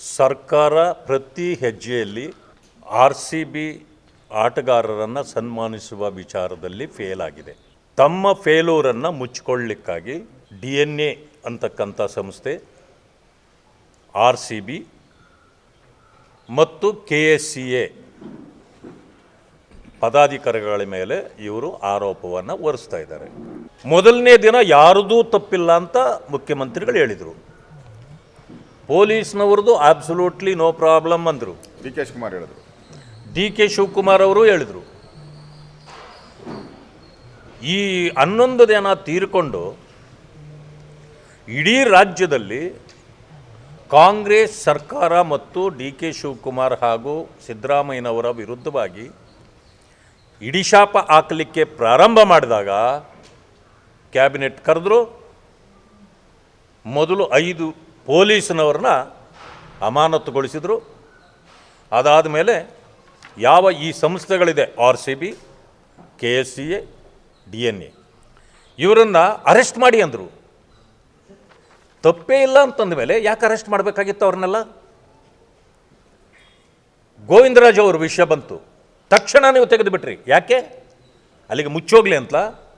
ಸರ್ಕಾರ ಪ್ರತಿ ಹೆಜ್ಜೆಯಲ್ಲಿ R C B ಆಟಗಾರರನ್ನು ಸನ್ಮಾನಿಸುವ ವಿಚಾರದಲ್ಲಿ ಫೇಲ್ ಆಗಿದೆ. ತಮ್ಮ ಫೇಲೂರನ್ನು ಮುಚ್ಚಿಕೊಳ್ಳಿಕ್ಕಾಗಿ ಡಿ ಎನ್ ಎ ಅಂತಕ್ಕಂಥ ಸಂಸ್ಥೆ, ಆರ್ ಸಿ ಬಿ ಮತ್ತು ಕೆ ಎಸ್ ಸಿ ಎ ಪದಾಧಿಕಾರಿಗಳ ಮೇಲೆ ಇವರು ಆರೋಪವನ್ನು ಹೊರಿಸ್ತಾ ಇದ್ದಾರೆ. ಮೊದಲನೇ ದಿನ ಯಾರದೂ ತಪ್ಪಿಲ್ಲ ಅಂತ ಮುಖ್ಯಮಂತ್ರಿಗಳು ಹೇಳಿದರು. ಪೊಲೀಸ್ನವ್ರದ್ದು ಆಬ್ಸಲ್ಯೂಟ್ಲಿ ನೋ ಪ್ರಾಬ್ಲಮ್ ಅಂದರು. ಡಿ ಕೆ ಶಿವಕುಮಾರ್ ಹೇಳಿದ್ರು. ಡಿ ಕೆ ಶಿವಕುಮಾರ್ ಅವರು ಹೇಳಿದರು. ಈ ಹನ್ನೊಂದು ದಿನ ತೀರ್ಕೊಂಡು ಇಡೀ ರಾಜ್ಯದಲ್ಲಿ ಕಾಂಗ್ರೆಸ್ ಸರ್ಕಾರ ಮತ್ತು ಡಿ ಕೆ ಶಿವಕುಮಾರ್ ಹಾಗೂ ಸಿದ್ದರಾಮಯ್ಯನವರ ವಿರುದ್ಧವಾಗಿ ಇಡಿಶಾಪ ಹಾಕಲಿಕ್ಕೆ ಪ್ರಾರಂಭ ಮಾಡಿದಾಗ ಕ್ಯಾಬಿನೆಟ್ ಕರೆದ್ರು ಮೊದಲು ಐದು ಪೊಲೀಸ್ನವ್ರನ್ನ ಅಮಾನತುಗೊಳಿಸಿದರು. ಅದಾದ ಮೇಲೆ ಯಾವ ಈ ಸಂಸ್ಥೆಗಳಿದೆ? R C B, K S C A, D N A. ಇವರನ್ನು ಅರೆಸ್ಟ್ ಮಾಡಿ ಅಂದರು. ತಪ್ಪೇ ಇಲ್ಲ ಅಂತಂದ ಮೇಲೆ ಯಾಕೆ ಅರೆಸ್ಟ್ ಮಾಡಬೇಕಾಗಿತ್ತು ಅವ್ರನ್ನೆಲ್ಲ? ಗೋವಿಂದರಾಜ್ ಅವ್ರ ವಿಷಯ ಬಂತು. ತಕ್ಷಣ ನೀವು ತೆಗೆದುಬಿಟ್ರಿ ಯಾಕೆ? ಅಲ್ಲಿಗೆ ಮುಚ್ಚೋಗ್ಲಿ ಅಂತ